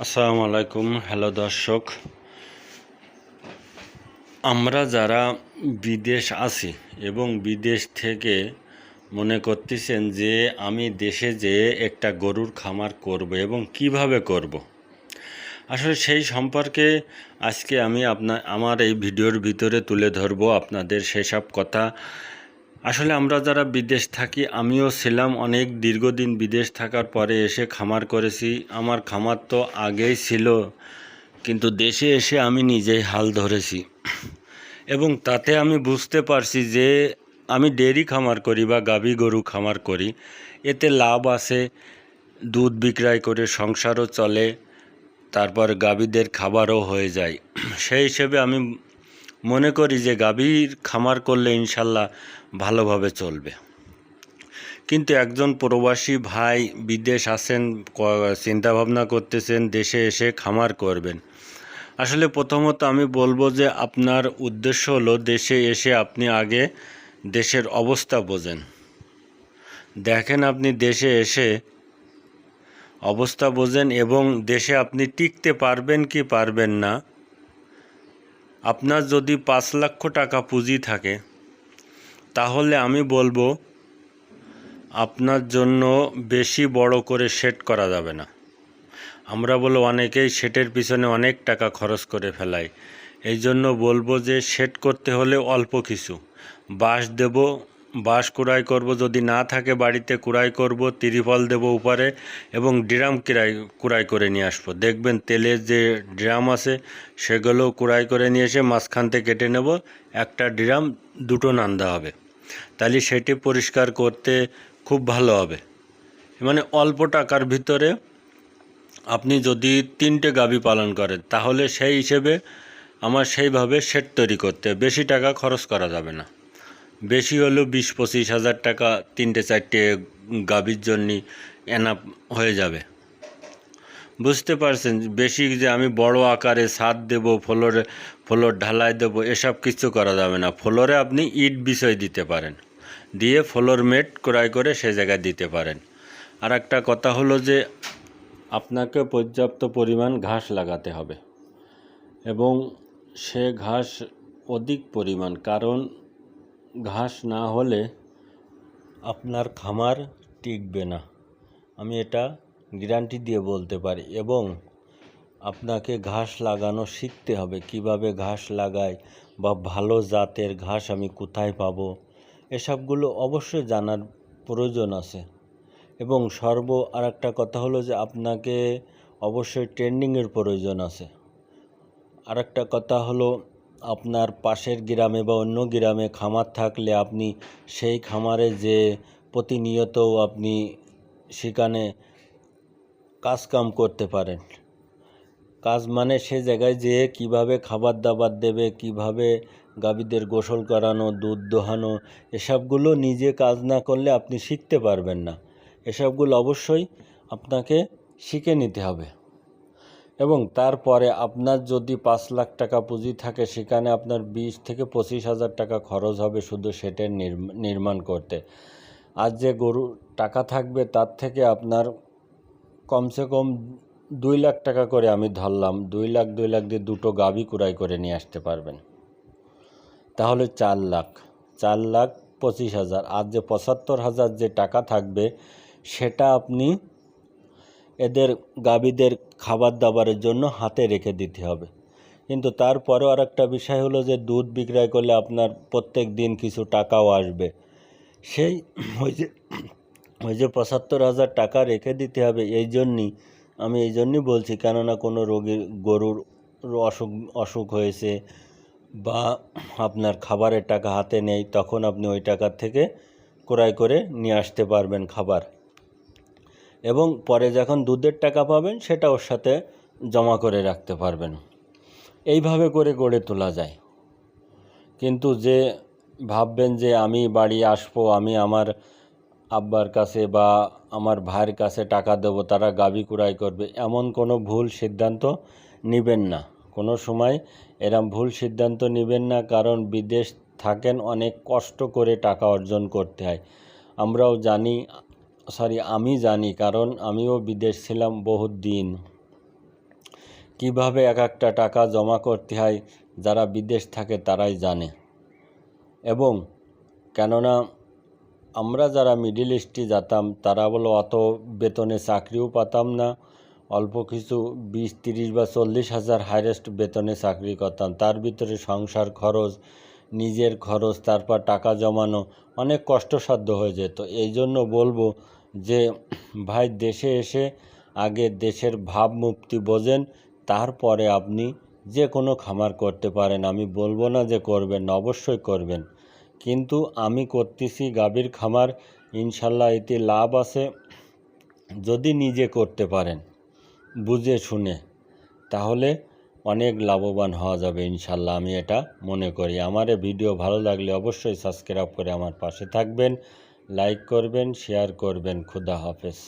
আসসালামু আলাইকুম হ্যালো দর্শক, আমরা যারা বিদেশ আছি এবং বিদেশ থেকে মনে করতেছেন যে আমি দেশে যেয়ে একটা গরুর খামার করব এবং কীভাবে করব। আসলে সেই সম্পর্কে আজকে আমি আপনার আমার এই ভিডিওর ভিতরে তুলে ধরবো আপনাদের সেসব কথা আসলে আমরা যারা বিদেশ থাকি, আমিও ছিলাম অনেক দীর্ঘদিন বিদেশ থাকার পরে এসে খামার করেছি। আমার খামার তো আগেই ছিল, কিন্তু দেশে এসে আমি নিজেই হাল ধরেছি। এবং তাতে আমি বুঝতে পারছি যে আমি ডেরি খামার করি বা গাভী গরু খামার করি। এতে লাভ আছে, দুধ বিক্রয় করে সংসারও চলে, তারপর গাভীদের খাবারও হয়ে যায়। সেই হিসেবে আমি মনে করি যে গাভীর খামার করলে ইনশাল্লাহ ভালোভাবে চলবে। কিন্তু একজন প্রবাসী ভাই বিদেশ আছেন ক- চিন্তাভাবনা করতেছেন, দেশে এসে খামার করবেন। আসলে প্রথমত আমি বলব যে আপনার উদ্দেশ্য হলো দেশে এসে আপনি আগে দেশের অবস্থা বোঝেন। দেখেন আপনি দেশে এসে অবস্থা বোঝেন এবং দেশে আপনি টিকতে পারবেন কি পারবেন না। আপনার যদি পাঁচ লক্ষ টাকা পুঁজি থাকে, তাহলে আমি বলব, আপনার জন্য বেশি বড় করে সেট করা যাবে না। আমরা বলো অনেকেই সেটের পিছনে অনেক টাকা খরচ করে ফেলায় এই জন্য বলব যে, সেট করতে হলে অল্প কিছু। বাস দেব বাঁশ কুড়াই করব, যদি না থাকে বাড়িতে কুড়াই করব, তিরিফল দেব উপরে এবং ড্রাম কিরাই কুড়াই করে নিয়ে আসব। দেখবেন তেলের যে ড্রাম আছে, সেগুলো কুড়াই করে নিয়ে এসে মাঝখান থেকে কেটে নেব। একটা ড্রাম, দুটো নান্দা হবে। তাহলে সেটি পরিষ্কার করতে খুব ভালো হবে। মানে অল্প টাকার ভিতরে আপনি যদি তিনটে গাভী পালন করেন, তাহলে সেই হিসেবে আমার সেইভাবে সেট তৈরি করতে বেশি টাকা খরচ করা যাবে না। বেশি হলেও বিশ পঁচিশ হাজার টাকা তিনটে চারটে গাভীর জন্য এনাপ হয়ে যাবে। বুঝতে পারছেন, বেশি যে আমি বড় আকারে ছাদ দেব, ফ্লোরে, ফ্লোর ঢালাই দেব, এসব কিছু করা যাবে না। ফ্লোরে আপনি ইট বিষয় দিতে পারেন। দিয়ে ফ্লোর মেট ক্রয় করে সে জায়গায় দিতে পারেন। আর একটা কথা হলো যে আপনাকে পর্যাপ্ত পরিমাণ ঘাস লাগাতে হবে। এবং সে ঘাস অধিক পরিমাণ, কারণ ঘাস না হলে আপনার খামার টিকবে না। আমি এটা গ্যারান্টি দিয়ে বলতে পারি এবং আপনাকে ঘাস লাগানো শিখতে হবে। কীভাবে ঘাস লাগায় বা ভালো জাতের ঘাস আমি কোথায় পাব, এসবগুলো অবশ্যই জানার প্রয়োজন আছে। এবং সর্ব আর একটা কথা হলো যে আপনাকে অবশ্যই ট্রেন্ডিংয়ের প্রয়োজন আছে। আর একটা কথা হলো আপনার পাশের গ্রামে বা অন্য গ্রামে খামার থাকলে আপনি সেই খামারে যে প্রতিনিয়ত আপনি সেখানে কাজকাম করতে পারেন। কাজ মানে সে জায়গায় যেয়ে কীভাবে খাবার দাবার দেবে, কীভাবে গাভীদের গোসল করানো, দুধ দোহানো, এসবগুলো নিজে কাজ না করলে আপনি শিখতে পারবেন না। এসবগুলো অবশ্যই আপনাকে শিখে নিতে হবে। এবং তারপরে আপনার যদি পাঁচ লাখ টাকা পুঁজি থাকে, সেখানে আপনার বিশ থেকে পঁচিশ হাজার টাকা খরচ হবে শুধু সেটের নির্ম- নির্মাণ করতে। আর যে গরু, টাকা থাকবে তার থেকে আপনার কমসে কম দুই লাখ টাকা করে আমি ধরলাম, দুই লাখ দুই লাখ দিয়ে দুটো গাভী কুড়াই করে নিয়ে আসতে পারবেন। তাহলে চার লাখ চার লাখ পঁচিশ হাজার। আর যে পঁচাত্তর হাজার যে টাকা থাকবে, সেটা আপনি এদের গাভীদের খাবার দাবারের জন্য হাতে রেখে দিতে হবে। কিন্তু তারপরেও আর একটা বিষয় হলো যে, দুধ বিক্রয় করলে আপনার প্রত্যেক দিন কিছু টাকাও আসবে। সেই ওই যে ওই যে পঁচাত্তর হাজার টাকা রেখে দিতে হবে, এই জন্যই, আমি এই জন্যই বলছি, কেননা কোনো রোগীর গরুর অসুখ অসুখ হয়েছে বা আপনার খাবারের টাকা হাতে নেই, তখন আপনি ওই টাকার থেকে ক্রয় করে নিয়ে আসতে পারবেন খাবার। এবং পরে যখন দুধের টাকা পাবেন, সেটা ওর সাথে জমা করে রাখতে পারবেন। এইভাবে করে গড়ে তোলা যায়। কিন্তু যে ভাববেন যে আমি বাড়ি আসব, আমি আমার আব্বার কাছে বা আমার ভাইয়ের কাছে টাকা দেবো, তারা গাবি কুড়াই করবে, এমন কোনো ভুল সিদ্ধান্ত নেবেন না। কোনো সময় এরম ভুল সিদ্ধান্ত নেবেন না, কারণ বিদেশ থাকেন, অনেক কষ্ট করে টাকা অর্জন করতে হয়। আমরাও জানি সরি আমি জানি, কারণ আমিও বিদেশ ছিলাম বহুত দিন। কীভাবে এক একটা টাকা জমা করতে হয়, যারা বিদেশ থাকে তারাই জানে। এবং কেননা আমরা যারা মিডিল ইস্টে যেতাম, তারা বলো অত বেতনে চাকরিও পাতাম না। অল্প কিছু বিশ, তিরিশ বা চল্লিশ হাজার হাইয়েস্ট বেতনে চাকরি করতাম। তার ভিতরে সংসার খরচ নিজের খরচ, তারপর টাকা জমানো অনেক কষ্টসাধ্য হয়ে যেত। এই জন্য বলব যে, ভাই, দেশে এসে আগে দেশের ভাবমূর্তি বোঝেন, তারপরে আপনি যে কোনো খামার করতে পারেন। আমি বলব না যে করবেন অবশ্যই করবেন। কিন্তু আমি করতেছি গাভীর খামার, ইনশাল্লাহ এতে লাভ আছে যদি নিজে করতে পারেন, বুঝে শুনে। তাহলে অনেক লাভবান হওয়া যাবে ইনশাল্লাহ, আমি এটা মনে করি। আমার ভিডিও ভালো লাগলে অবশ্যই সাবস্ক্রাইব করে আমার পাশে থাকবেন, লাইক করবেন, শেয়ার করবেন। খুদা হাফেজ।